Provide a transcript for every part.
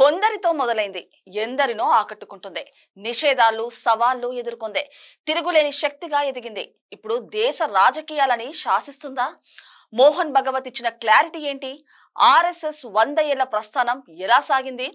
కొందరితో మొదలైంది. ఎందరినో ఆకట్టుకుంటుంది. నిషేధాలు సవాళ్ళు ఎదుర్కొంది. తిరుగులేని శక్తిగా ఎదిగింది. ఇప్పుడు దేశ రాజకీయాలని శాసిస్తుందా? మోహన్ భగవత్ ఇచ్చిన క్లారిటీ ఏంటి? ఆర్ఎస్ఎస్ వంద ఏళ్ళ ప్రస్థానం ఎలా సాగింది?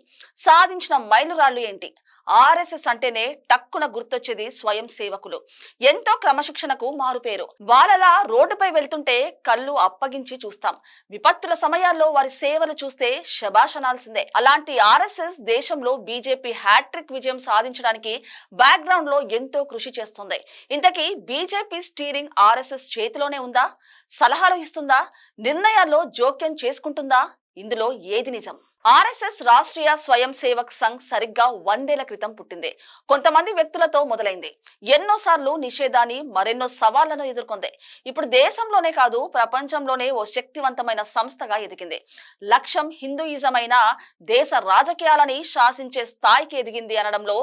సాధించిన మైలురాళ్ళు ఏంటి? ఆర్ఎస్ఎస్ అంటేనే టక్కున గుర్తొచ్చేది స్వయం సేవకులు. ఎంతో క్రమశిక్షణకు మారుపేరు. వాళ్ళలా రోడ్డుపై వెళ్తుంటే కళ్ళు అప్పగించి చూస్తాం. విపత్తుల సమయాల్లో వారి సేవలు చూస్తే శభాషనాల్సిందే అలాంటి ఆర్ఎస్ఎస్ దేశంలో బీజేపీ హ్యాట్రిక్ విజయం సాధించడానికి బ్యాక్గ్రౌండ్లో ఎంతో కృషి చేస్తుంది. ఇంతకీ బీజేపీ స్టీరింగ్ ఆర్ఎస్ఎస్ చేతిలోనే ఉందా? సలహాలు ఇస్తుందా? నిర్ణయాల్లో జోక్యం చేసుకుంటుందా? ఇందులో ఏది నిజం? ఆర్ఎస్ఎస్ రాష్ట్రీయ స్వయం సేవక్ సంఘ్ సరిగ్గా వందేళ్ళ క్రితం పుట్టింది. కొంతమంది వ్యక్తులతో మొదలైంది. ఎన్నోసార్లు నిషేధాన్ని మరెన్నో సవాళ్ళను ఎదుర్కొంది. ఇప్పుడు దేశంలోనే కాదు ప్రపంచంలోనే ఓ శక్తివంతమైన సంస్థగా ఎదిగింది. లక్ష్యం హిందూయిజమైన దేశ రాజకీయాలని శాసించే స్థాయికి ఎదిగింది అనడంలో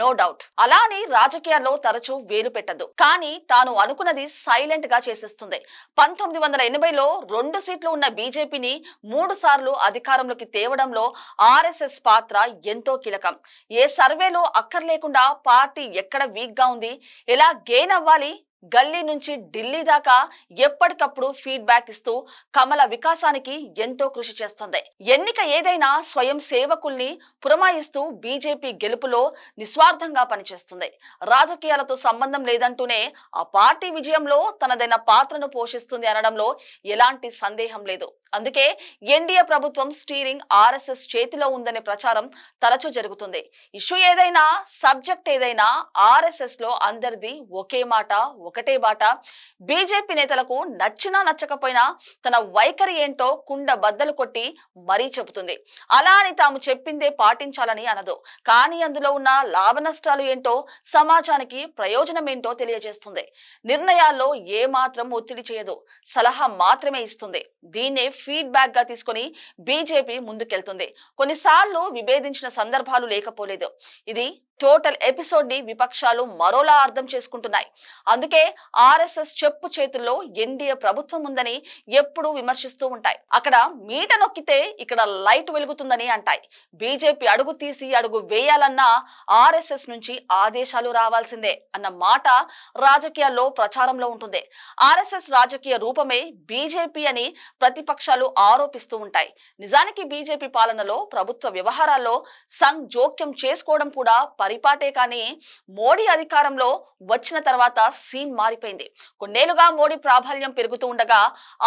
నో డౌట్. అలా అని రాజకీయాల్లో తరచూ వేలు పెట్టదు. కానీ తాను అనుకున్నది సైలెంట్గా చేసేస్తుంది. పంతొమ్మిది వందల ఎనభైలో రెండు సీట్లు ఉన్న బీజేపీని మూడు సార్లు అధికారంలోకి తేవడం తేవడంలో ఆర్ఎస్ఎస్ పాత్ర ఎంతో కీలకం. ఏ సర్వేలో అక్కర్లేకుండా పార్టీ ఎక్కడ వీక్గా ఉంది? ఎలా గెయిన్ అవ్వాలి? గల్లీ నుంచి ఢిల్లీ దాకా ఎప్పటికప్పుడు ఫీడ్బ్యాక్ ఇస్తూ కమల వికాసానికి ఎంతో కృషి చేస్తుంది. ఎన్నిక ఏదైనా స్వయం సేవకుల్ని పురమాయిస్తూ బీజేపీ గెలుపులో నిస్వార్థంగా పనిచేస్తుంది. రాజకీయాలతో సంబంధం లేదంటూనే ఆ పార్టీ విజయంలో తనదైన పాత్రను పోషిస్తుంది అనడంలో ఎలాంటి సందేహం లేదు. అందుకే ఎన్డీఏ ప్రభుత్వం స్టీరింగ్ ఆర్ఎస్ఎస్ చేతిలో ఉందనే ప్రచారం తరచూ జరుగుతుంది. ఇష్యూ ఏదైనా సబ్జెక్ట్ ఏదైనా ఆర్ఎస్ఎస్లో అందరిది ఒకే మాట ఒకటే బాట. బీజేపీ నేతలకు నచ్చినా నచ్చకపోయినా తన వైఖరి ఏంటో కుండ బద్దలు కొట్టి మరీ చెబుతుంది. అలా అని తాము చెప్పిందే పాటించాలని అనదు. కానీ అందులో ఉన్న లాభ నష్టాలు ఏంటో సమాజానికి ప్రయోజనం ఏంటో తెలియజేస్తుంది. నిర్ణయాల్లో ఏ మాత్రం ఒత్తిడి చేయదు. సలహా మాత్రమే ఇస్తుంది. దీన్నే ఫీడ్బ్యాక్గా తీసుకొని బీజేపీ ముందుకెళ్తుంది. కొన్నిసార్లు విభేదించిన సందర్భాలు లేకపోలేదు. ఇది టోటల్ ఎపిసోడ్ని విపక్షాలు మరోలా అర్థం చేసుకుంటున్నాయి. అందుకే ఆర్ఎస్ఎస్ చెప్పు చేతుల్లో ఎన్డీఏ ప్రభుత్వం ఉందని ఎప్పుడూ విమర్శిస్తూ ఉంటాయి. అక్కడ మీట నొక్కితే ఇక్కడ లైట్ వెలుగుతుందని అంటాయి. బీజేపీ అడుగు తీసి అడుగు వేయాలన్నా ఆర్ఎస్ఎస్ నుంచి ఆదేశాలు రావాల్సిందే అన్న మాట రాజకీయాల్లో ప్రచారంలో ఉంటుంది. ఆర్ఎస్ఎస్ రాజకీయ రూపమే బీజేపీ అని ప్రతిపక్షాలు ఆరోపిస్తూ ఉంటాయి. నిజానికి బీజేపీ పాలనలో ప్రభుత్వ వ్యవహారాల్లో సంఘ్ జోక్యం చేసుకోవడం కూడా పరిపాటే కానీ మోడీ అధికారంలో వచ్చిన తర్వాత సీన్ మారిపోయింది. కొన్నేళ్ళుగా మోడీ ప్రాబల్యం పెరుగుతూ ఉండగా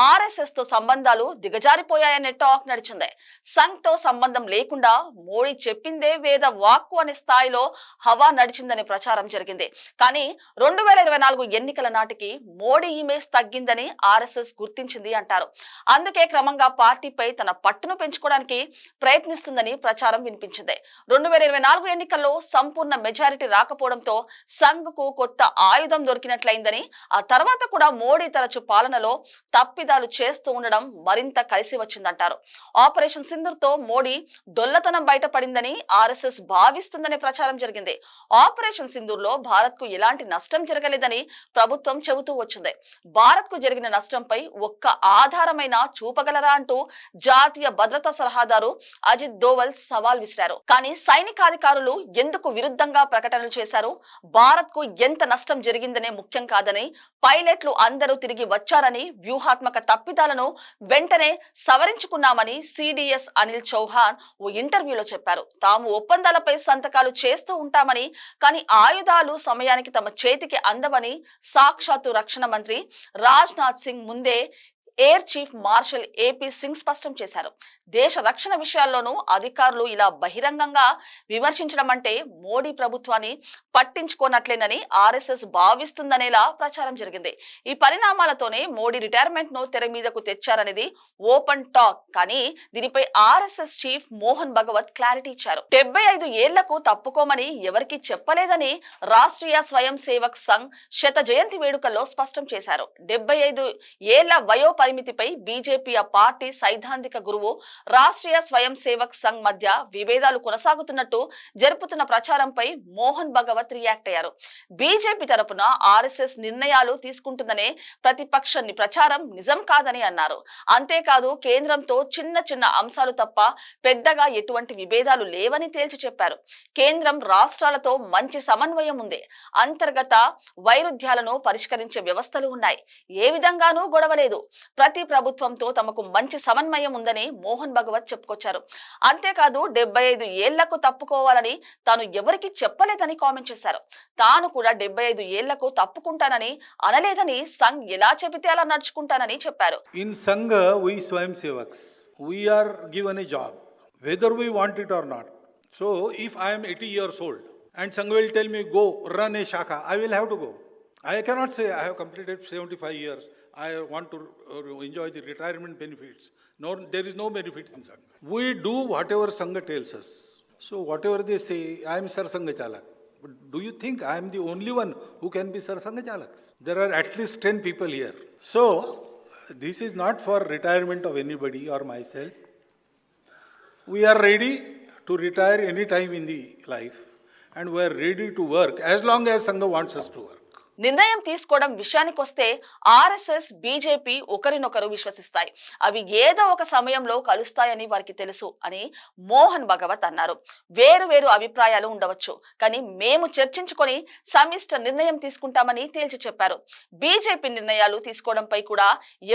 ఆర్ఎస్ఎస్తో సంబంధాలు దిగజారిపోయాయనే టాక్ నడిచింది. సంఘ్తో సంబంధం లేకుండా మోడీ చెప్పిందే వేద వాక్కు అనే స్థాయిలో హవా నడిచిందనే ప్రచారం జరిగింది. కానీ రెండు వేల ఇరవై నాలుగు ఎన్నికల నాటికి మోడీ ఇమేజ్ తగ్గిందని ఆర్ఎస్ఎస్ గుర్తించింది అంటారు. అందుకే క్రమంగా పార్టీపై తన పట్టును పెంచుకోవడానికి ప్రయత్నిస్తుందని ప్రచారం వినిపించింది. రెండు వేల ఇరవై నాలుగు ఎన్నికల్లో సంపూర్ణ మెజారిటీ రాకపోవడంతో సంఘ్కు కొత్త ఆయుధం దొరికినట్లయిందని ఆ తర్వాత కూడా మోడీ తరచు పాలనలో తప్పిదాలు చేస్తూ ఉండడం మరింత కలిసి వచ్చిందంటారు. ఆపరేషన్ సింధూర్తో మోడీ దొల్లతనం బయటపడిందని ఆర్ఎస్ఎస్ భావిస్తుందనే ప్రచారం జరిగింది. ఆపరేషన్ సింధూర్లో భారత్కు ఎలాంటి నష్టం జరగలేదని ప్రభుత్వం చెబుతూ వచ్చింది. భారత్కు జరిగిన నష్టంపై ఒక్క ఆధారమైన చూపగలరా అంటూ జాతీయ భద్రతా సలహాదారు అజిత్ దోవల్ సవాల్ విసిరారు. కానీ సైనికాధికారులు ఎందుకు విరుద్ధంగా ప్రకటనలు చేశారు. భారత్కు ఎంత నష్టం జరిగిందనే ముఖ్యం కాదని పైలట్లు అందరూ తిరిగి వచ్చారని వ్యూహాత్మక తప్పిదాలను వెంటనే సవరించుకున్నామని సిడిఎస్ అనిల్ చౌహాన్ ఓ ఇంటర్వ్యూలో చెప్పారు. తాము ఒప్పందాలపై సంతకాలు చేస్తూ ఉంటామని కానీ ఆయుధాలు సమయానికి తమ చేతికి అందవని సాక్షాత్తు రక్షణ మంత్రి రాజ్నాథ్ సింగ్ ముందే air chief marshal AP Singh స్పష్టం చేశారు. దేశ రక్షణ విషయాల్లోనూ అధికారులు ఇలా బహిరంగంగా విమర్శించడం అంటే మోడీ ప్రభుత్వాన్ని పట్టించుకోనట్లేనని ఆర్ఎస్ఎస్ భావిస్తుందనేలా ప్రచారం జరిగింది. ఈ పరిణామాలతోనే మోడీ రిటైర్మెంట్ను తెర మీదకు తెచ్చారనేది ఓపెన్ టాక్. కానీ దీనిపై RSS chief Mohan Bhagwat clarity ఇచ్చారు. డెబ్బై ఐదు ఏళ్ళకు తప్పుకోమని ఎవరికి చెప్పలేదని రాష్ట్రీయ స్వయం సేవక్ సంఘ్ శత జయంతి వేడుకల్లో స్పష్టం చేశారు. డెబ్బై ఐదు ఏళ్ళ వయో పరిమితిపై బీజేపీ ఆ పార్టీ సైద్ధాంతిక గురువు రాష్ట్రీయ స్వయం సేవక్ సంఘ్ మధ్య విభేదాలు కొనసాగుతున్నట్టు జరుపుతున్న ప్రచారంపై మోహన్ భగవత్ రియాక్ట్ అయ్యారు. బీజేపీ తరపున ఆర్ఎస్ఎస్ నిర్ణయాలు తీసుకుంటుందనే ప్రతిపక్ష ప్రచారం నిజం కాదని అన్నారు. అంతేకాదు కేంద్రంతో చిన్న చిన్న అంశాలు తప్ప పెద్దగా ఎటువంటి విభేదాలు లేవని తేల్చి చెప్పారు. కేంద్రం రాష్ట్రాలతో మంచి సమన్వయం ఉంది. అంతర్గత వైరుధ్యాలను పరిష్కరించే వ్యవస్థలు ఉన్నాయి. ఏ విధంగానూ గొడవలేదు. ప్రతి ప్రభుత్వంతో తమకు మంచి సమన్వయం ఉందని మోహన్ మోహన్ భగవత్ చెప్పుకొచ్చారు. అంతేకాదు డెబ్బై ఐదు ఏళ్ళకు తప్పుకోవాలని తాను ఎవరికి చెప్పలేదని కామెంట్ చేశారు. తాను కూడా డెబ్బై ఐదు ఏళ్ళకు తప్పుకుంటానని అనలేదని సంఘ్ ఎలా చెబితే అలా నడుచుకుంటానని చెప్పారు. In Sangh we swayamsevak we are given a job whether we want it or not. So if I'm eighty years old and Sangh will me go run shakha I will to go. Seventy five years I want to uh, enjoy the retirement benefits. No, there is no benefit in Sangha. We do whatever Sangha tells us. So, whatever they say, I am Sar Sangha Chalak. But do you think I am the only one who can be Sar Sangha Chalak? There are at least 10 people here. So, this is not for retirement of anybody or myself. We are ready to retire any time in the life and we are ready to work as long as Sangha wants us to work. నిర్ణయం తీసుకోవడం విషయానికి వస్తే RSS BJP ఒకరినొకరు విశ్వసిస్తాయి. అవి ఏదో ఒక సమయంలో కలుస్తాయని వారికి తెలుసు అని మోహన్ భగవత్ అన్నారు. వేరు వేరు అభిప్రాయాలు ఉండవచ్చు. కానీ మేము చర్చించుకొని సమిష్ట నిర్ణయం తీసుకుంటామని తేల్చి చెప్పారు. బీజేపీ నిర్ణయాలు తీసుకోవడంపై కూడా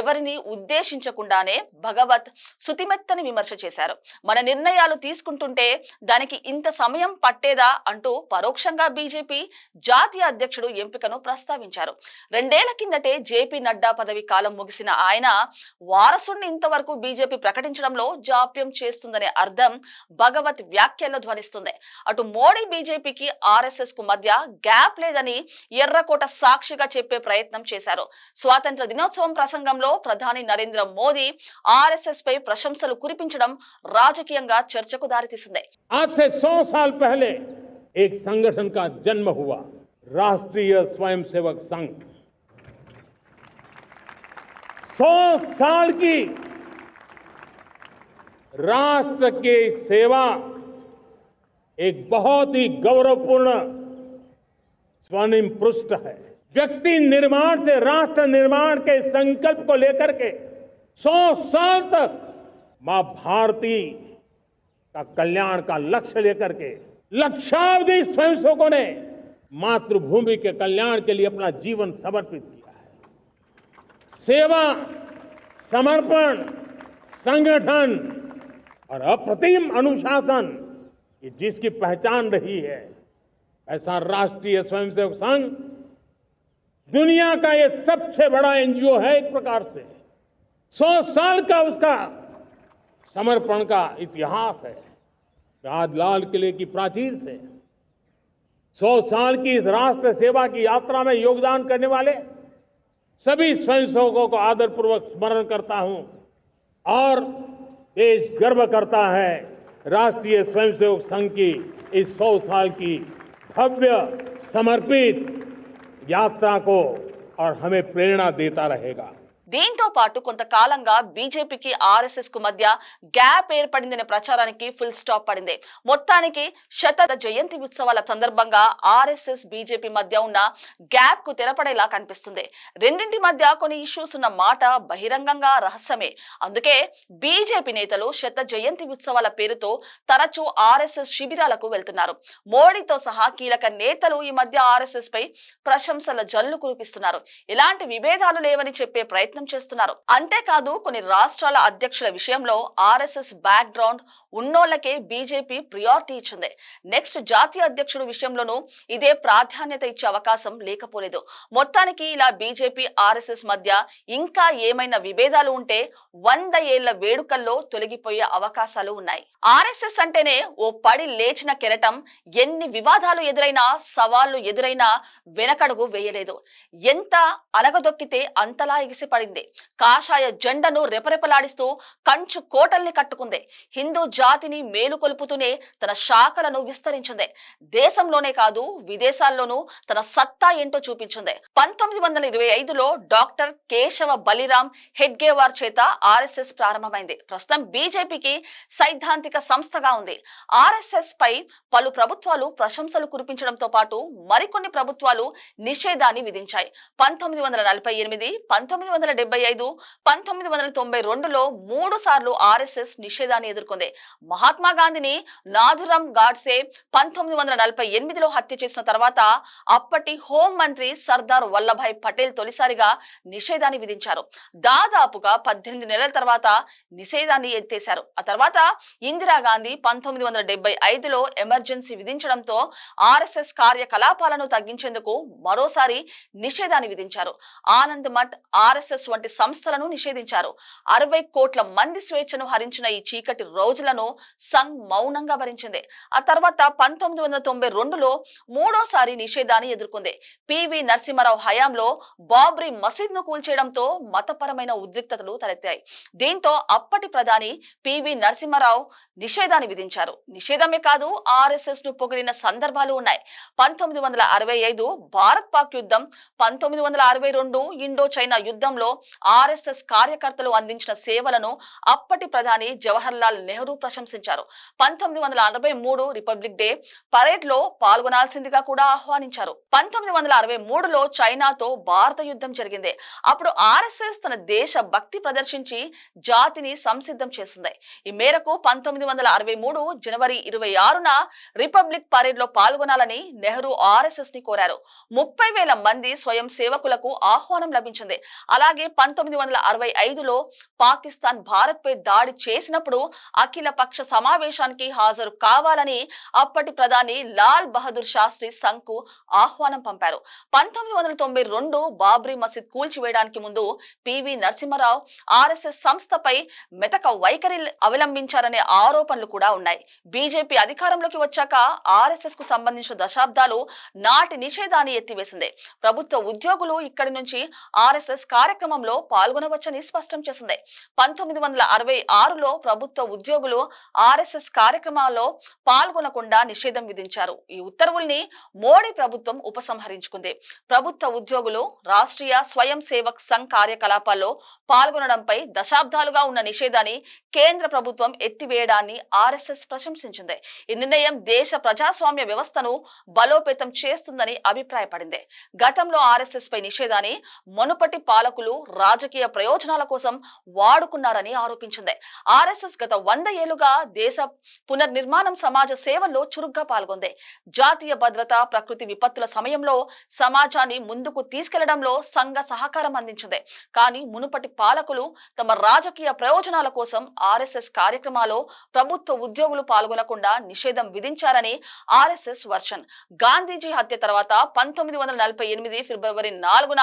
ఎవరిని ఉద్దేశించకుండానే భగవత్ సుతిమెత్తని విమర్శ చేశారు. మన నిర్ణయాలు తీసుకుంటుంటే దానికి ఇంత సమయం పట్టేదా అంటూ పరోక్షంగా బీజేపీ జాతీయ అధ్యక్షుడు ఎంపికను ప్రస్తావించారు రెండేళ్ల కిందటే జేపీ నడ్డా పదవి కాలం ముగిసిన ఆయన వారసుడిని ఇంతవరకు బీజేపీ ప్రకటించడంలో జాప్యం చేస్తుందనే అర్థం భగవత్ వ్యాఖ్యల్లో ధ్వనిస్తుంది అటు మోడీ బీజేపీకి ఆర్ఎస్ఎస్ కు మధ్య గ్యాప్ లేదని ఎర్రకోట సాక్షిగా చెప్పే ప్రయత్నం చేశారు స్వాతంత్ర దినోత్సవం ప్రసంగంలో ప్రధాని నరేంద్ర మోదీ ఆర్ఎస్ఎస్ పై ప్రశంసలు కురిపించడం రాజకీయంగా చర్చకు దారితీసింది आज से सौ साल पहले एक संगठन का जन्म हुआ राष्ट्रीय स्वयंसेवक संघ। सौ साल की राष्ट्र की सेवा एक बहुत ही गौरवपूर्ण स्वर्णिम पृष्ठ है। व्यक्ति निर्माण से, राष्ट्र निर्माण के संकल्प को लेकर के सौ साल तक माँ भारती का कल्याण का लक्ष्य लेकर के लक्षावधि स्वयंसेवकों ने मातृभूमि के कल्याण के लिए अपना जीवन समर्पित किया है। सेवा, समर्पण, संगठन और अप्रतिम अनुशासन ये जिसकी पहचान रही है, ऐसा राष्ट्रीय स्वयंसेवक संघ दुनिया का ये सबसे बड़ा एनजीओ है एक प्रकार से। सौ साल का उसका समर्पण का इतिहास है। आज लाल किले की प्राचीर से। सौ साल की इस राष्ट्र सेवा की यात्रा में योगदान करने वाले सभी स्वयंसेवकों को आदरपूर्वक स्मरण करता हूँ और देश गर्व करता है राष्ट्रीय स्वयंसेवक संघ की इस सौ साल की भव्य समर्पित यात्रा को और हमें प्रेरणा देता रहेगा। దీంతో పాటు కొంతకాలంగా బీజేపీకి ఆర్ఎస్ఎస్కు మధ్య గ్యాప్ ఏర్పడిందనే ప్రచారానికి ఫుల్ స్టాప్ పడింది. మొత్తానికి శత జయంతి ఉత్సవాల సందర్భంగా ఆర్ఎస్ఎస్ బీజేపీ మధ్య ఉన్న గ్యాప్కు తెరపడేలా కనిపిస్తుంది. రెండింటి మధ్య కొన్ని ఇష్యూస్ ఉన్న మాట బహిరంగంగా రహస్యమే. అందుకే బీజేపీ నేతలు శత జయంతి ఉత్సవాల పేరుతో తరచూ ఆర్ఎస్ఎస్ శిబిరాలకు వెళ్తున్నారు. మోడీతో సహా కీలక నేతలు ఈ మధ్య ఆర్ఎస్ఎస్ పై ప్రశంసల జల్లు కురిపిస్తున్నారు. ఇలాంటి విభేదాలు లేవని చెప్పే ప్రయత్నం చేస్తున్నారు. అంతేకాదు కొన్ని రాష్ట్రాల అధ్యక్షుల విషయంలో ఆర్ఎస్ఎస్ బ్యాక్ గ్రౌండ్ ఉన్నోళ్ళకే బీజేపీ ప్రియారిటీ ఇచ్చింది. నెక్స్ట్ జాతీయ అధ్యక్షుడు విషయంలోనూ ఇదే ప్రాధాన్యత ఇచ్చే అవకాశం లేకపోలేదు. మొత్తానికి ఇలా బీజేపీ ఆర్ఎస్ఎస్ మధ్య ఇంకా ఏమైనా విభేదాలు ఉంటే వంద ఏళ్ళ వేడుకల్లో తొలగిపోయే అవకాశాలు ఉన్నాయి. ఆర్ఎస్ఎస్ అంటేనే ఓ పడి లేచిన కెరటం ఎన్ని వివాదాలు ఎదురైనా సవాళ్ళు ఎదురైనా వెనకడుగు వేయలేదు. ఎంత అలగదొక్కితే అంతలా మారింది కాషాయ జెండను రెపరెపలాడిస్తూ కంచు కోటల్ని కట్టుకుంది. హిందూ జాతిని మేలుకొల్పుతూనే తన శాఖలను విస్తరించింది. దేశంలోనే కాదు విదేశాల్లోనూ తన సత్తా ఏంటో చూపించింది. పంతొమ్మిది వందల ఇరవై ఐదులో డాక్టర్ కేశవ బలిరామ్ హెడ్గేవార్ చేత ఆర్ఎస్ఎస్ ప్రారంభమైంది. ప్రస్తుతం బీజేపీకి సైద్ధాంతిక సంస్థగా ఉంది. ఆర్ఎస్ఎస్ పై పలు ప్రభుత్వాలు ప్రశంసలు కురిపించడంతో పాటు మరికొన్ని ప్రభుత్వాలు నిషేధాన్ని విధించాయి. పంతొమ్మిది వందల నలభై ఎనిమిది పంతొమ్మిది వందల డెబ్బై ఐదు పంతొమ్మిది వందల తొంభై రెండులో మూడు సార్లు ఆర్ఎస్ఎస్ నిషేధాన్ని ఎదుర్కొంది. మహాత్మా గాంధీని నాథురామ్ గాడ్సే పంతొమ్మిది వందల నలభై ఎనిమిదిలో హత్య చేసిన తర్వాత అప్పటి హోం మంత్రి సర్దార్ వల్లభాయ్ పటేల్ తొలిసారిగా నిషేధాన్ని విధించారు. దాదాపుగా పద్దెనిమిది నెలల తర్వాత నిషేధాన్ని ఎత్తేశారు. ఆ తర్వాత ఇందిరాగాంధీ పంతొమ్మిది వందల డెబ్బై ఐదులో ఎమర్జెన్సీ విధించడంతో ఆర్ఎస్ఎస్ కార్యకలాపాలను తగ్గించేందుకు మరోసారి నిషేధాన్ని విధించారు. ఆనంద్ మఠ్ ఆర్ఎస్ఎస్ వంటి సంస్థలను నిషేధించారు. అరవై కోట్ల మంది స్వేచ్ఛను హరించిన ఈ చీకటి రోజులను సంఘ్ మౌనంగా భరించింది. ఆ తర్వాత పంతొమ్మిది వందల తొంభై రెండులో మూడోసారి నిషేధాన్ని ఎదుర్కొంది. పివి నరసింహారావు హయాంలో బాబ్రీ మసీద్ను కూల్చేయడంతో మతపరమైన ఉద్రిక్తతలు తలెత్తాయి. దీంతో అప్పటి ప్రధాని పివి నరసింహారావు నిషేధాన్ని విధించారు. నిషేధమే కాదు ఆర్ఎస్ఎస్ను పొగిడిన సందర్భాలు ఉన్నాయి. పంతొమ్మిది వందల అరవై ఐదు భారత్ పాక్ యుద్ధం పంతొమ్మిది వందల అరవై రెండు ఇండో చైనా యుద్ధంలో ఆర్ఎస్ఎస్ కార్యకర్తలు అందించిన సేవలను అప్పటి ప్రధాని జవహర్ లాల్ నెహ్రూ ప్రశంసించారు. పంతొమ్మిది వందల అరవై మూడు రిపబ్లిక్ డే పరేడ్లో పాల్గొనాల్సిందిగా కూడా ఆహ్వానించారు. పంతొమ్మిది వందల అరవై మూడులో చైనాతో భారత యుద్ధం జరిగింది. అప్పుడు ఆర్ఎస్ఎస్ తన దేశ భక్తి ప్రదర్శించి జాతిని సంసిద్ధం చేసింది. ఈ మేరకు పంతొమ్మిది వందల అరవై మూడు జనవరి ఇరవై ఆరున రిపబ్లిక్ పరేడ్లో పాల్గొనాలని నెహ్రూ ఆర్ఎస్ఎస్ని కోరారు. ముప్పై వేల మంది స్వయం సేవకులకు ఆహ్వానం లభించింది. అలాగే పంతొమ్మిది వందల అరవై ఐదులో పాకిస్తాన్ భారత్ పై దాడి చేసినప్పుడు అఖిల పక్ష సమావేశానికి హాజరు కావాలని అప్పటి ప్రధాని లాల్ బహదూర్ శాస్త్రి సంఘ్కు ఆహ్వానం పంపారు. పంతొమ్మిది వందల తొంభై రెండు బాబ్రీ మసీద్ కూల్చివేయడానికి ముందు పివి నరసింహారావు ఆర్ఎస్ఎస్ సంస్థపై మెతక వైఖరి అవలంబించారనే ఆరోపణలు కూడా ఉన్నాయి. బీజేపీ అధికారంలోకి వచ్చాక ఆర్ఎస్ఎస్కు సంబంధించిన దశాబ్దాలు నాటి నిషేధాన్ని ఎత్తివేసింది. ప్రభుత్వ ఉద్యోగులు ఇక్కడి నుంచి ఆర్ఎస్ఎస్ కార్యక్రమంలో పాల్గొనవచ్చని స్పష్టం చేసింది. పంతొమ్మిది వందల అరవై ఆరులో ప్రభుత్వ ఉద్యోగులు ఆర్ఎస్ఎస్ కార్యక్రమాల్లో పాల్గొనకుండా నిషేధం విధించారు. ఈ ఉత్తర్వుల్ని మోడీ ప్రభుత్వం ఉపసంహరించుకుంది. ప్రభుత్వ ఉద్యోగులు రాష్ట్రీయ స్వయం సేవక్ సంఘ్ కార్యకలాపాల్లో పాల్గొనడంపై దశాబ్దాలుగా ఉన్న నిషేధాన్ని కేంద్ర ప్రభుత్వం ఎత్తివేయడాన్ని ఆర్ఎస్ఎస్ ప్రశంసించింది. ఈ నిర్ణయం దేశ ప్రజాస్వామ్య వ్యవస్థను బలోపేతం చేస్తుందని అభిప్రాయపడింది. గతంలో ఆర్ఎస్ఎస్ పై నిషేధాన్ని మునుపటి పాలకులు రాజకీయ ప్రయోజనాల కోసం వాడుకున్నారని ఆరోపించింది. ఆర్ఎస్ఎస్ గత వంద ఏళ్ళుగా దేశ పునర్నిర్మాణం సమాజ సేవల్లో చురుగ్గా పాల్గొంది. జాతీయ భద్రత ప్రకృతి విపత్తుల సమయంలో సమాజాన్ని ముందుకు తీసుకెళ్ళడంలో సంఘ సహకారం అందించింది. కానీ మునుపటి పాలకులు తమ రాజకీయ ప్రయోజనాల కోసం ఆర్ఎస్ఎస్ కార్యక్రమాల్లో ప్రభుత్వ ఉద్యోగులు పాల్గొనకుండా నిషేధం విధించారని ఆర్ఎస్ఎస్ వర్షన్. గాంధీజీ హత్య తర్వాత పంతొమ్మిది వందల నలభై ఎనిమిది ఫిబ్రవరి నాలుగున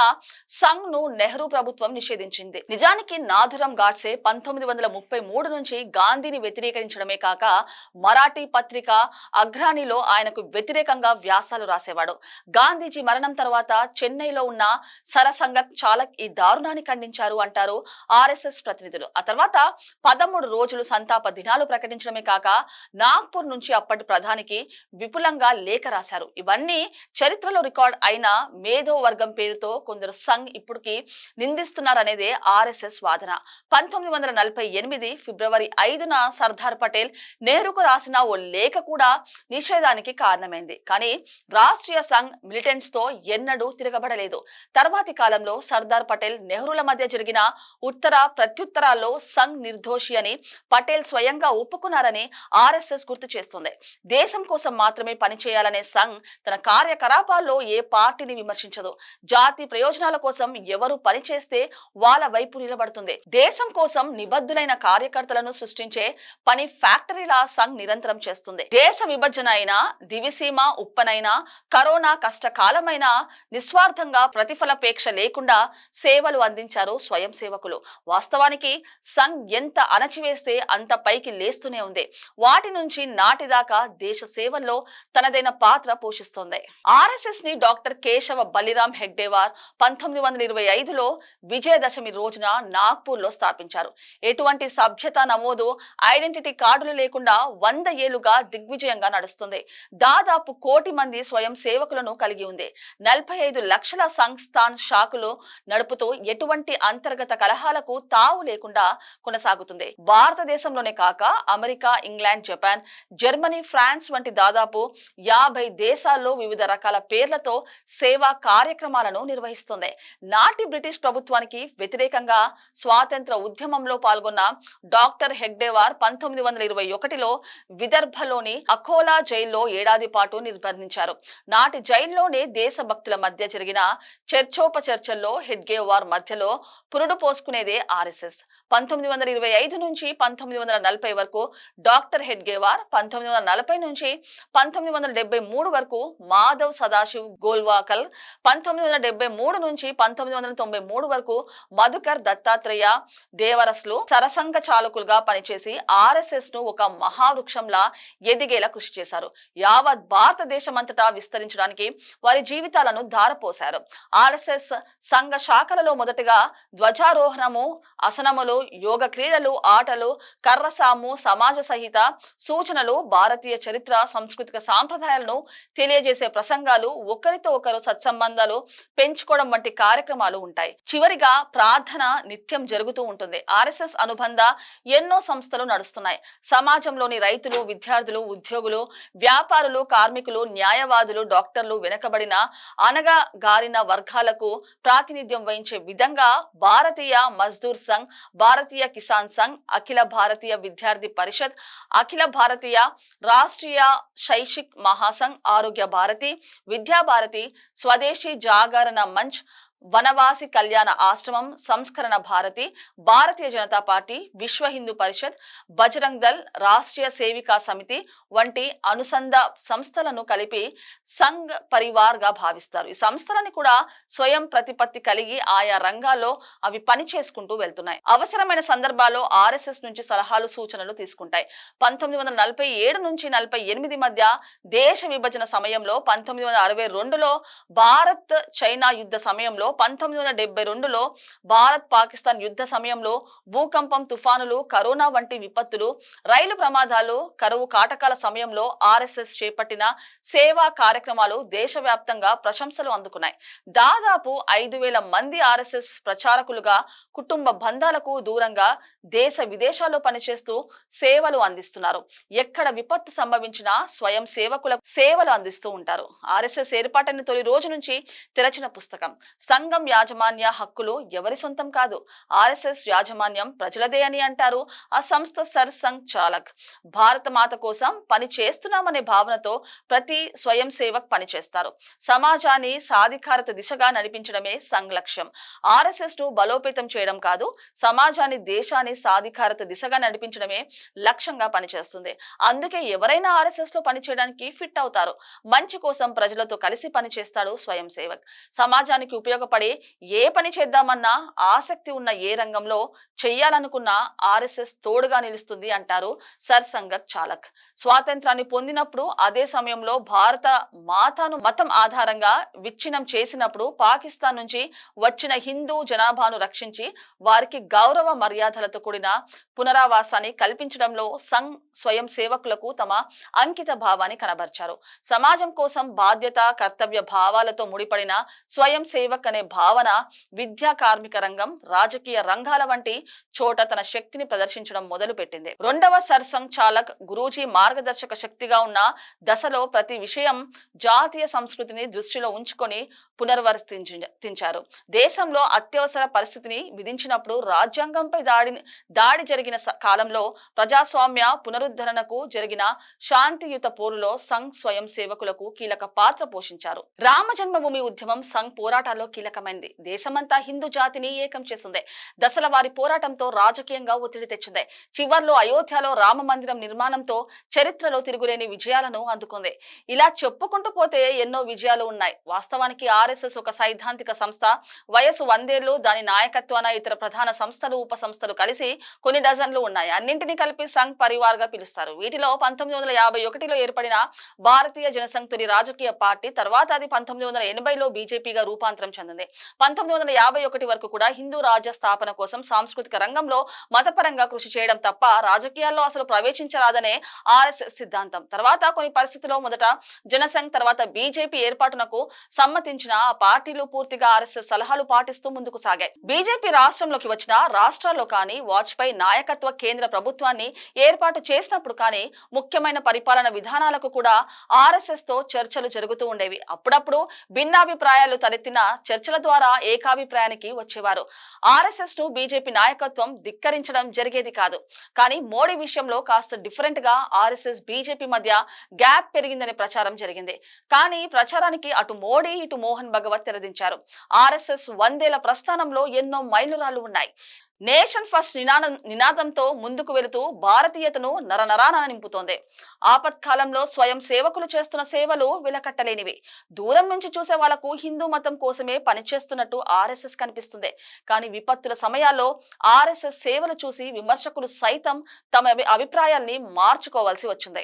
సంఘ్ను నెహ్రూ ప్రభుత్వం నిషేధించింది. నిజానికి నాథురాం గాడ్సే పంతొమ్మిది వందల ముప్పై మూడు నుంచి గాంధీని వ్యతిరేకించడమే కాక మరాఠీ పత్రిక అగ్రాణిలో ఆయనకు వ్యతిరేకంగా వ్యాసాలు రాసేవాడు. గాంధీజీ మరణం తర్వాత చెన్నైలో ఉన్న సరసంగ చాలక్ ఈ దారుణాన్ని ఖండించారు అంటారు ఆర్ఎస్ఎస్ ప్రతినిధులు. ఆ తర్వాత పదమూడు రోజులు సంతాప దినాలు ప్రకటించడమే కాక నాగ్పూర్ నుంచి అప్పటి ప్రధానికి విపులంగా లేఖ రాశారు. ఇవన్నీ చరిత్రలో రికార్డ్ అయిన మేధో వర్గం పేరుతో కొందరు సంఘ్ ఇప్పటికి ఖండిస్తున్నారనేదే ఆర్ఎస్ఎస్ వాదన. పంతొమ్మిది వందల నలభై ఎనిమిది ఫిబ్రవరి ఐదున సర్దార్ పటేల్ నెహ్రూకు రాసిన ఓ లేఖ కూడా నిషేధానికి కారణమైంది. కానీ రాష్ట్రీయ సంఘ్ మిలిటెంట్స్తో ఎన్నడూ తిరగబడలేదు. తర్వాతి కాలంలో సర్దార్ పటేల్ నెహ్రూల మధ్య జరిగిన ఉత్తర ప్రత్యుత్తరాల్లో సంఘ్ నిర్దోషి అని పటేల్ స్వయంగా ఒప్పుకున్నారని ఆర్ఎస్ఎస్ గుర్తు చేస్తుంది. దేశం కోసం మాత్రమే పనిచేయాలనే సంఘ్ తన కార్యకలాపాల్లో ఏ పార్టీని విమర్శించదు. జాతి ప్రయోజనాల కోసం ఎవరు చేస్తే వాళ్ళ వైపు నిలబడుతుంది. దేశం కోసం నిబద్ధులైన కార్యకర్తలను సృష్టించే పని ఫ్యాక్టరీలా సంఘ్ నిరంతరం చేస్తుంది. దేశ విభజన అయినా దివిసీమ ఉప్పనైనా కరోనా కష్టకాలమైన నిస్వార్థంగా ప్రతిఫలపేక్ష లేకుండా సేవలు అందించారు స్వయం సేవకులు. వాస్తవానికి సంఘ్ ఎంత అణచివేస్తే అంత పైకి లేస్తూనే ఉంది. వాటి నుంచి నాటి దాకా దేశ సేవల్లో తనదైన పాత్ర పోషిస్తోంది. ఆర్ఎస్ఎస్ని డాక్టర్ కేశవ బలిరామ్ హెగ్డేవార్ పంతొమ్మిది వందల ఇరవై ఐదులో విజయదశమి రోజున నాగ్పూర్లో స్థాపించారు. ఎటువంటి సభ్యత నమోదు ఐడెంటిటీ కార్డులు లేకుండా వంద ఏళ్ళుగా దిగ్విజయంగా నడుస్తుంది. దాదాపు కోటి మంది స్వయం సేవకులను కలిగి ఉంది. నలభై ఐదు లక్షల సంస్థాన్ శాఖలు నడుపుతూ ఎటువంటి అంతర్గత కలహాలకు తావు లేకుండా కొనసాగుతుంది. భారతదేశంలోనే కాక America England Japan Germany France వంటి దాదాపు యాభై దేశాల్లో వివిధ రకాల పేర్లతో సేవా కార్యక్రమాలను నిర్వహిస్తుంది. నాటి బ్రిటిష్ ప్రభుత్వం ప్రభుత్వానికి వ్యతిరేకంగా స్వాతంత్ర ఉద్యమంలో పాల్గొన్న డాక్టర్ హెగ్డేవార్ పంతొమ్మిది వందల ఇరవై ఒకటిలో విదర్భలోని అకోలా జైల్లో ఏడాది పాటు నిర్బంధించారు. నాటి జైల్లోనే దేశభక్తుల మధ్య జరిగిన చర్చోపచర్చల్లో హెడ్గేవార్ మధ్యలో పురుడు పోసుకునేదే ఆర్ఎస్ఎస్. పంతొమ్మిది వందల ఇరవై ఐదు నుంచి పంతొమ్మిది వందల నలభై వరకు డాక్టర్ హెడ్గేవార్ పంతొమ్మిది వందల నలభై నుంచి పంతొమ్మిది వందల డెబ్బై మూడు వరకు మాధవ్ సదాశివ్ గోల్వాకల్ పంతొమ్మిది వందల డెబ్బై మూడు నుంచి పంతొమ్మిది వందల తొంభై మూడు వరకు మధుకర్ దత్తాత్రేయ దేవరస్లు సరసంగ చాలకులుగా పనిచేసి ఆర్ఎస్ఎస్ను ఒక మహావృక్షంలా ఎదిగేలా కృషి చేశారు. యావత్ భారతదేశమంతటా విస్తరించడానికి వారి జీవితాలను ధారపోశారు. ఆర్ఎస్ఎస్ సంఘ శాఖలలో మొదటగా ధ్వజారోహణము అసనములు యోగ క్రీడలు ఆటలు కర్రసాము సమాజ సహిత సూచనలు భారతీయ చరిత్ర సాంస్కృతిక సాంప్రదాయాలను తెలియజేసే ప్రసంగాలు ఒకరితో ఒకరు సత్సంబంధాలు పెంచుకోవడం వంటి కార్యక్రమాలు ఉంటాయి. చివరి చివరిగా ప్రార్థన నిత్యం జరుగుతూ ఉంటుంది. ఆర్ఎస్ఎస్ అనుబంధ ఎన్నో సంస్థలు నడుస్తున్నాయి. సమాజంలోని రైతులు విద్యార్థులు ఉద్యోగులు వ్యాపారులు కార్మికులు న్యాయవాదులు డాక్టర్లు వెనకబడిన అనగా గారిన వర్గాలకు ప్రాతినిధ్యం వహించే విధంగా భారతీయ మజ్దూర్ సంఘ్ భారతీయ కిసాన్ సంఘ్ అఖిల భారతీయ విద్యార్థి పరిషత్ అఖిల భారతీయ రాష్ట్రీయ శైక్షిక్ మహాసంఘ్ ఆరోగ్య భారతి విద్యా భారతి స్వదేశీ జాగరణ మంచ్ వనవాసి కళ్యాణ ఆశ్రమం సంస్కరణ భారతి భారతీయ జనతా పార్టీ విశ్వ హిందూ పరిషత్ బజరంగ్ దల్ రాష్ట్రీయ సేవికా సమితి వంటి అనుసంధ సంస్థలను కలిపి సంఘ్ పరివార్గా భావిస్తారు. ఈ సంస్థలని కూడా స్వయం ప్రతిపత్తి కలిగి ఆయా రంగాల్లో అవి పని చేసుకుంటూ వెళ్తున్నాయి. అవసరమైన సందర్భాల్లో ఆర్ఎస్ఎస్ నుంచి సలహాలు సూచనలు తీసుకుంటాయి. పంతొమ్మిది వందల నలభై ఏడు నుంచి నలభై ఎనిమిది మధ్య దేశ విభజన సమయంలో పంతొమ్మిది వందల అరవై రెండులో భారత్ చైనా యుద్ధ సమయంలో పంతొమ్మిది వందల డెబ్బై రెండులో భారత్ పాకిస్తాన్ యుద్ధ సమయంలో భూకంపం తుఫానులు కరోనా వంటి విపత్తులు రైలు ప్రమాదాలు కరువు కాటకాల సమయంలో ఆర్ఎస్ఎస్ చేపట్టిన సేవా కార్యక్రమాలు దేశవ్యాప్తంగా ప్రశంసలు అందుకున్నాయి. దాదాపు ఐదు వేల మంది ఆర్ఎస్ఎస్ ప్రచారకులుగా కుటుంబ బంధాలకు దూరంగా దేశ విదేశాల్లో పనిచేస్తూ సేవలు అందిస్తున్నారు. ఎక్కడ విపత్తు సంభవించినా స్వయం సేవకులకు సేవలు అందిస్తూ ఉంటారు. ఆర్ఎస్ఎస్ ఏర్పాటైన తొలి రోజు నుంచి తెరచిన పుస్తకం. సంఘం యాజమాన్య హక్కులు ఎవరి సొంతం కాదు. ఆర్ఎస్ఎస్ యాజమాన్యం ప్రజలదే అని అంటారు ఆ సంస్థ సర్ సంఘ్ చాలక్. భారత మాత కోసం పని చేస్తున్నామనే భావనతో ప్రతి స్వయం సేవక్ పనిచేస్తారు సమాజాన్ని సాధికారత దిశగా నడిపించడమే సంఘ్ లక్ష్యం. ఆర్ఎస్ఎస్ను బలోపేతం చేయడం కాదు సమాజాన్ని దేశాన్ని సాధికారత దిశగా నడిపించడమే లక్ష్యంగా పనిచేస్తుంది. అందుకే ఎవరైనా ఆర్ఎస్ఎస్లో పనిచేయడానికి ఫిట్ అవుతారు. మంచి కోసం ప్రజలతో కలిసి పనిచేస్తాడు స్వయం సేవక్. సమాజానికి ఉపయోగపడే ఏ పని చేద్దామన్నా ఆసక్తి ఉన్న ఏ రంగంలో చెయ్యాలనుకున్నా ఆర్ఎస్ఎస్ తోడుగా నిలుస్తుంది అంటారు సర్ సంగత్ చాలక్. స్వాతంత్రాన్ని పొందినప్పుడు అదే సమయంలో భారత మాతాను మతం ఆధారంగా విచ్ఛిన్నం చేసినప్పుడు పాకిస్తాన్ నుంచి వచ్చిన హిందూ జనాభాను రక్షించి వారికి గౌరవ మర్యాదలతో కూడిన పునరావాసాన్ని కల్పించడంలో సంఘ్ స్వయం సేవకులకు తమ అంకిత భావాన్ని కనబర్చారు. సమాజం కోసం బాధ్యత కర్తవ్య భావాలతో ముడిపడిన స్వయం సేవక్ అనే భావన విద్యా కార్మిక రంగం రాజకీయ రంగాల వంటి చోట తన శక్తిని ప్రదర్శించడం మొదలు పెట్టింది రెండవ సర్సంగ్ చాలక్ గురూజీ మార్గదర్శక శక్తిగా ఉన్న దశలో ప్రతి విషయం జాతీయ సంస్కృతిని దృష్టిలో ఉంచుకొని పునర్వర్తించారు దేశంలో అత్యవసర పరిస్థితిని విధించినప్పుడు రాజ్యాంగంపై దాడి దాడి జరిగిన కాలంలో ప్రజాస్వామ్య పునరుద్ధరణకు జరిగిన శాంతియుత పోరులో సంఘ్ స్వయం సేవకులకు కీలక పాత్ర పోషించారు. రామ జన్మభూమి ఉద్యమం సంఘ్ పోరాటాల్లో కీలకమైంది. దేశమంతా హిందూ జాతిని ఏకం చేసింది. దశల వారి పోరాటంతో రాజకీయంగా ఒత్తిడి తెచ్చింది. చివర్లో అయోధ్యలో రామ మందిరం నిర్మాణంతో చరిత్రలో తిరుగులేని విజయాలను అందుకుంది. ఇలా చెప్పుకుంటూ పోతే ఎన్నో విజయాలు ఉన్నాయి. వాస్తవానికి ఆర్ఎస్ఎస్ ఒక సైద్ధాంతిక సంస్థ. వయసు వందేళ్ళు దాని నాయకత్వాన ఇతర ప్రధాన సంస్థలు ఉప సంస్థలు కలిసి కలిసి కొన్ని డజన్లు ఉన్నాయి. అన్నింటినీ కలిపి సంఘ్ పరివార్గా పిలుస్తారు. వీటిలో పంతొమ్మిది వందల యాభై ఒకటిలో ఏర్పడిన భారతీయ జనసంఘ్ తొలి రాజకీయ పార్టీ తర్వాత అది పంతొమ్మిది వందల ఎనభైలో బీజేపీగా రూపాంతరం చెందింది. పంతొమ్మిది వందల యాభై ఒకటి వరకు కూడా హిందూ రాజ్య స్థాపన కోసం సాంస్కృతిక రంగంలో మతపరంగా కృషి చేయడం తప్ప రాజకీయాల్లో అసలు ప్రవేశించరాదనే ఆర్ఎస్ఎస్ సిద్ధాంతం. తర్వాత కొన్ని పరిస్థితుల్లో మొదట జనసంఘ్ తర్వాత బీజేపీ ఏర్పాటునకు సమ్మతించిన ఆ పార్టీలు పూర్తిగా ఆర్ఎస్ఎస్ సలహాలు పాటిస్తూ ముందుకు సాగాయి. బీజేపీ రాష్ట్రంలోకి వచ్చిన రాష్ట్రాల్లో కానీ వాజ్పేయి నాయకత్వ కేంద్ర ప్రభుత్వాన్ని ఏర్పాటు చేసినప్పుడు కానీ ముఖ్యమైన పరిపాలన విధానాలకు కూడా ఆర్ఎస్ఎస్తో చర్చలు జరుగుతూ ఉండేవి. అప్పుడప్పుడు భిన్నాభిప్రాయాలు తలెత్తిన చర్చల ద్వారా ఏకాభిప్రాయానికి వచ్చేవారు. ఆర్ఎస్ఎస్ను బీజేపీ నాయకత్వం ధిక్కరించడం జరిగేది కాదు. కానీ మోడీ విషయంలో కాస్త డిఫరెంట్గా ఆర్ఎస్ఎస్ బీజేపీ మధ్య గ్యాప్ పెరిగిందనే ప్రచారం జరిగింది. కానీ ప్రచారానికి అటు మోడీ ఇటు మోహన్ భగవత్ తెరదించారు. ఆర్ఎస్ఎస్ వందేల ప్రస్థానంలో ఎన్నో మైలురాళ్ళు ఉన్నాయి. నేషన్ ఫస్ట్ నినాదం నినాదంతో ముందుకు వెళుతూ భారతీయతను నరనరాన నింపుతోంది. ఆపత్కాలంలో స్వయం సేవకులు చేస్తున్న సేవలు వెలకట్టలేనివి. దూరం నుంచి చూసే వాళ్ళకు హిందూ మతం కోసమే పనిచేస్తున్నట్టు ఆర్ఎస్ఎస్ కనిపిస్తుంది. కానీ విపత్తుల సమయాల్లో ఆర్ఎస్ఎస్ సేవలు చూసి విమర్శకులు సైతం తమ అభిప్రాయాల్ని మార్చుకోవాల్సి వచ్చింది.